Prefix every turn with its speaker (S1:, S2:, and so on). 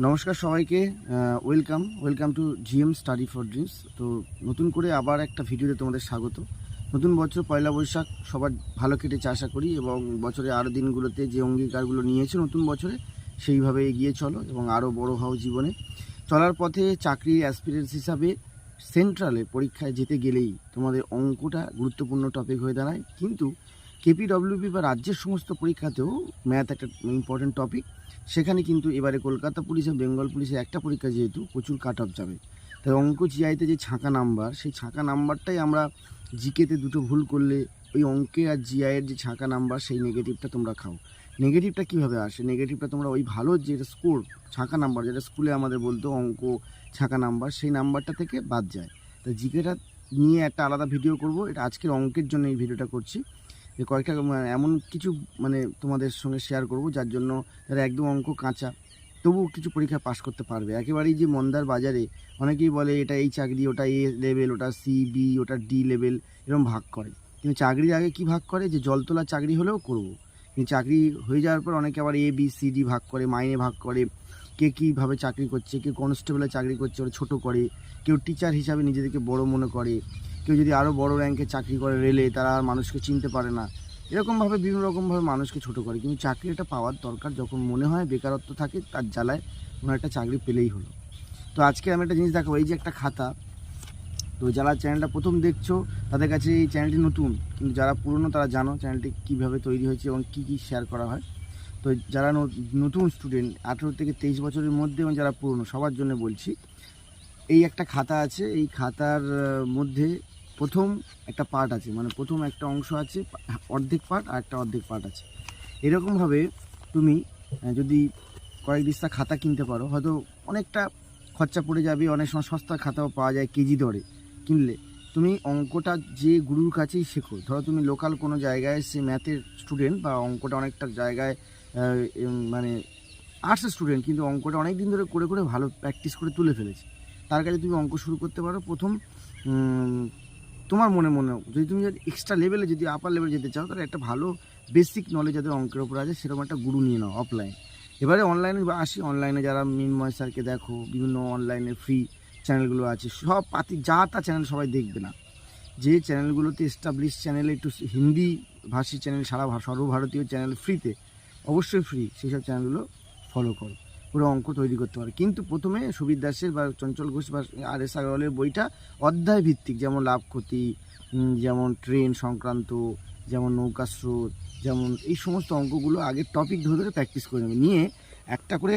S1: নমস্কার সবাইকে welcome welcome to GM study for dreams তো নতুন করে আবার একটা ভিডিওতে তোমাদের স্বাগত। নতুন বছর পয়লা বৈশাখ, সবার ভালো কেটেছে আশা করি এবং বছরে আরও দিনগুলোতে যে অঙ্গীকারগুলো নিয়েছে নতুন বছরে, সেইভাবে এগিয়ে চলো এবং আরও বড় হও জীবনে। চলার পথে চাকরির অ্যাসপিরেন্স হিসাবে সেন্ট্রালে পরীক্ষায় যেতে গেলেই তোমাদের অঙ্কটা গুরুত্বপূর্ণ টপিক হয়ে দাঁড়ায়। কিন্তু কেপিডব্লিউপি বা রাজ্যের সমস্ত পরীক্ষাতেও ম্যাথ একটা ইম্পর্টেন্ট টপিক সেখানে কিন্তু এবারে কলকাতা পুলিশ আর বেঙ্গল পুলিশের একটা পরীক্ষা যেহেতু প্রচুর কাট অফ যাবে। তাই অঙ্ক জিআইতে যে ছাঁকা নাম্বার সেই ছাঁকা নাম্বারটাই আমরা জিকেতে দুটো ভুল করলে ওই অঙ্কে আর জিআইয়ের যে ছাঁকা নাম্বার সেই নেগেটিভটা তোমরা খাও। নেগেটিভটা কীভাবে আসে? নেগেটিভটা তোমরা ওই ভালো যে স্কোর ছাঁকা নাম্বার যেটা স্কুলে আমাদের বলতো অঙ্ক, ছাঁকা নাম্বার সেই নাম্বারটা থেকে বাদ যায়। তো জিকেটা নিয়ে একটা আলাদা ভিডিও করব। এটা আজকের অঙ্কের জন্য এই ভিডিওটা করছি। যে কয়েকটা মানে এমন কিছু মানে তোমাদের সঙ্গে শেয়ার করব, যার জন্য যারা একদম অঙ্ক কাঁচা। তবুও কিছু পরীক্ষা পাশ করতে পারবে। একেবারেই যে মন্দার বাজারে অনেকেই বলে, এটা এই চাকরি, ওটা এ লেভেল ওটা সি বি ওটা ডি লেভেল এরকম ভাগ করে। কিন্তু চাকরির আগে কি ভাগ করে? যে জলতলা চাকরি হলেও করব। কিন্তু চাকরি হয়ে যাওয়ার পর অনেকে আবার এ বি সি ডি ভাগ করে, মাইনে ভাগ করে। কে কীভাবে চাকরি করছে, কেউ কনস্টেবলে চাকরি করছে, ওরা ছোটো করে, কেউ টিচার হিসাবে নিজেদেরকে বড় মনে করে, কেউ যদি আরও বড় র্যাঙ্কে চাকরি করে রেলে তারা আর মানুষকে চিনতে পারে না। এরকমভাবে, বিভিন্ন রকমভাবে মানুষকে ছোট করে, কিন্তু চাকরিটা পাওয়ার দরকার যখন মনে হয় বেকারত্ব থাকে, তার জ্বালায় কোনো একটা চাকরি পেলেই হলো। তো আজকে আমি একটা জিনিস দেখাবো, এই যে একটা খাতা। তো যারা চ্যানেলটা প্রথম দেখছ, তাদের কাছে এই চ্যানেলটি নতুন, কিন্তু যারা পুরনো তারা জানো চ্যানেলটি কীভাবে তৈরি হয়েছে এবং কী কী শেয়ার করা হয়। তো যারা নতুন স্টুডেন্ট আঠেরো থেকে তেইশ বছরের মধ্যে এবং যারা পুরনো, সবার জন্য বলছি, এই একটা খাতা আছে, এই খাতার মধ্যে প্রথম একটা পার্ট আছে মানে প্রথম একটা অংশ আছে, অর্ধেক পার্ট আর একটা অর্ধেক পার্ট আছে। এরকমভাবে তুমি যদি কয়েক দিস্তা খাতা কিনতে পারো, হয়তো অনেকটা খরচা পড়ে যাবে, অনেক সময় সস্তার খাতাও পাওয়া যায় কেজি দরে কিনলে। তুমি অঙ্কটা যে গুরুর কাছেই শেখো, ধরো তুমি লোকাল কোনো জায়গায়, সে ম্যাথের স্টুডেন্ট বা অঙ্কটা অনেকটা জায়গায় মানে আর্টসের স্টুডেন্ট কিন্তু অঙ্কটা অনেক দিন ধরে করে করে ভালো প্র্যাকটিস করে তুলে ফেলেছে। তার কাছে তুমি অঙ্ক শুরু করতে পারো। প্রথম তোমার মনে মনে যদি তুমি যদি এক্সট্রা লেভেলে যদি আপার লেভেলে যেতে চাও, তাহলে একটা ভালো বেসিক নলেজ যাদের অঙ্কের ওপর আছে, সেরকম একটা গুরু নিয়ে নাও অফলাইন এবারে অনলাইনে আসি অনলাইনে যারা মিনময় স্যারকে দেখো, বিভিন্ন অনলাইনে ফ্রি চ্যানেলগুলো আছে, সব পাতি, যা তা চ্যানেল সবাই দেখবে না। যে চ্যানেলগুলোতে এস্টাবলিশ চ্যানেলে একটু হিন্দি ভাষী চ্যানেল সারা সর্বভারতীয় চ্যানেল ফ্রিতে অবশ্যই ফ্রি সেসব চ্যানেলগুলো ফলো করো। পুরো অঙ্ক তৈরি করতে পারে। কিন্তু প্রথমে সুবীর দাসের বা চঞ্চল ঘোষ বা আর এস আগরওয়ালের বইটা অধ্যায় ভিত্তিক, যেমন লাভ ক্ষতি যেমন ট্রেন সংক্রান্ত, যেমন নৌকা স্রোত, যেমন এই সমস্ত অঙ্কগুলো আগে টপিক ধরে ধরে প্র্যাকটিস করে নেবে। নিয়ে একটা করে